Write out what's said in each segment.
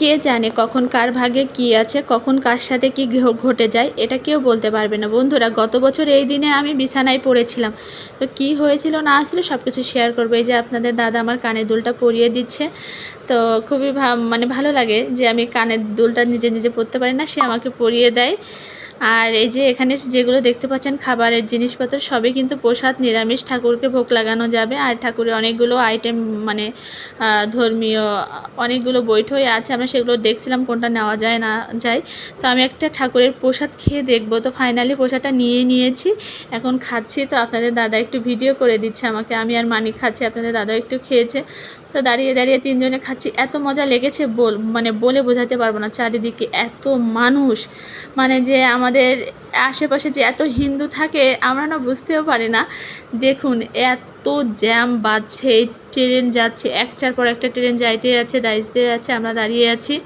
কে জানে কখন কার ভাগে কি আছে, কখন কার সাথে কি ঘটে যায়, এটা কেউ বলতে পারবে না। বন্ধুরা, গত বছর এই দিনে আমি বিছানায় পড়েছিলাম। তো কি হয়েছিল না আসলে সব কিছু শেয়ার করব। এই যে আপনাদের দাদা আমার কানের দুলটা পরিয়ে দিচ্ছে। তো খুবই মানে ভালো লাগে যে আমি কানের দুলটা নিজে নিজে পরতে পারি না, সে আমাকে পরিয়ে দেয়। আর এই যে এখানে যেগুলো দেখতে পাচ্ছেন, খাবারের জিনিসপত্র, সবই কিন্তু প্রসাদ, নিরামিষ, ঠাকুরকে ভোগ লাগানো যাবে। আর ঠাকুরের অনেকগুলো আইটেম মানে ধর্মীয়, অনেকগুলো বৈঠই আছে। আমরা সেগুলো দেখছিলাম, কোনটা নেওয়া যায়, না যায়। তো আমি একটা ঠাকুরের প্রসাদ খেয়ে দেখব। তো ফাইনালি প্রসাদটা নিয়ে নিয়েছি, এখন খাচ্ছি। তো আপনাদের দাদা একটু ভিডিও করে দিচ্ছে আমাকে। আমি আর মানিক খাচ্ছি, আপনাদের দাদা একটু খেয়েছে। তো দাঁড়িয়ে দাঁড়িয়ে তিনজনে খাচ্ছি। এত মজা লেগেছে বল মানে বলে বোঝাতে পারব না চারিদিকে। এত মানুষ মানে যে আমাদের আশেপাশে যে এত হিন্দু থাকে, আমরা না বুঝতেও পারি না। দেখুন, এত জ্যাম বাজছে ট্রেন যাচ্ছে, একটার পর একটা ট্রেন যাইতে যাচ্ছে দাঁড়িয়ে যাচ্ছে আমরা দাঁড়িয়ে আছি।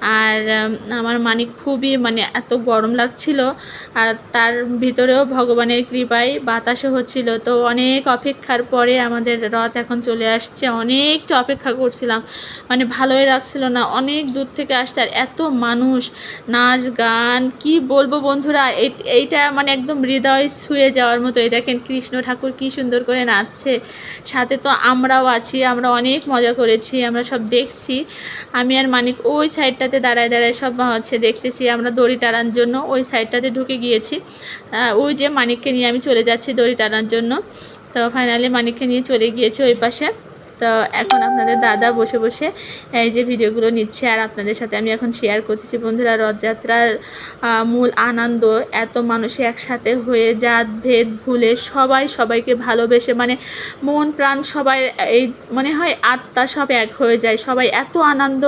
আর আমার মানে খুবই মানে এত গরম লাগছিল। আর তার ভিতরেও ভগবানের কৃপায় বাতাসও হচ্ছিল। তো অনেক অপেক্ষার পরে আমাদের রথ এখন চলে আসছে। অনেকটা অপেক্ষা করছিলাম। মানে ভালোই লাগছিল না, অনেক দূর থেকে আসছে। আর এত মানুষ, নাচ, গান, কি বলব বন্ধুরা? এই- এইটা মানে একদম হৃদয় ছুঁয়ে যাওয়ার মতো। এই দেখেন কৃষ্ণ ঠাকুর কি সুন্দর করে নাচছে। সাথে তো আমরাও আছি, আমরা অনেক মজা করেছি, আমরা সব দেখছি। আমি আর মানিক ওই সাইডটাতে দাঁড়ায় দাঁড়ায় সব হচ্ছে দেখতেছি, আমরা দড়ি টানার জন্য ওই সাইডটাতে ঢুকে গিয়েছি। ওই যে মানিককে নিয়ে আমি চলে যাচ্ছি দড়ি টানার জন্য। তো ফাইনালি মানিককে নিয়ে চলে গিয়েছি ওই পাশে। তো এখন আপনাদের দাদা বসে বসে এই যে ভিডিওগুলো নিচ্ছে আর আপনাদের সাথে আমি এখন শেয়ার করতেছি। বন্ধুরা, রথযাত্রার মূল আনন্দ, এত মানুষ একসাথে হয়ে জাত, ভেদ, ভুলে সবাই সবাইকে ভালোবেসে মানে মন, প্রাণ সবাই এই, মনে হয় আত্মা সব এক হয়ে যায়। সবাই এত আনন্দ।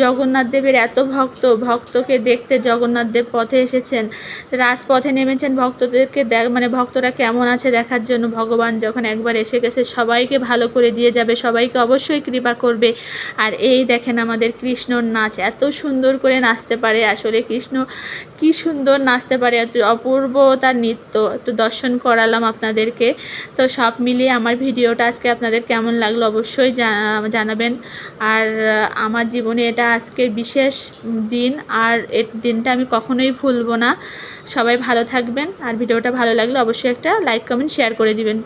জগন্নাথ দেবের এত ভক্ত, ভক্তকে দেখতে জগন্নাথ দেব পথে এসেছেন, রাজপথে নেমেছেন, ভক্তদেরকে দেখ মানে ভক্তরা কেমন আছে দেখার জন্য ভগবান যখন একবার এসে গেছে, সবাইকে ভালো করে দিয়ে যাবে সবাইকে অবশ্যই কৃপা করবে। আর এই দেখেন আমাদের কৃষ্ণর নাচ, এত সুন্দর করে নাচতে পারে আসলে কৃষ্ণ। কি সুন্দর নাচতে পারে, এত অপূর্ব তার নৃত্য। একটু দর্শন করালাম আপনাদেরকে। তো সব মিলিয়ে আমার ভিডিওটা আজকে আপনাদের কেমন লাগল অবশ্যই জানাবেন। আর আমার জীবনে এটা আজকে বিশেষ দিন, আর এর দিনটা আমি কখনোই ভুলবো না। সবাই ভালো থাকবেন, আর ভিডিওটা ভালো লাগলে অবশ্যই একটা লাইক, কমেন্ট, শেয়ার করে দিবেন।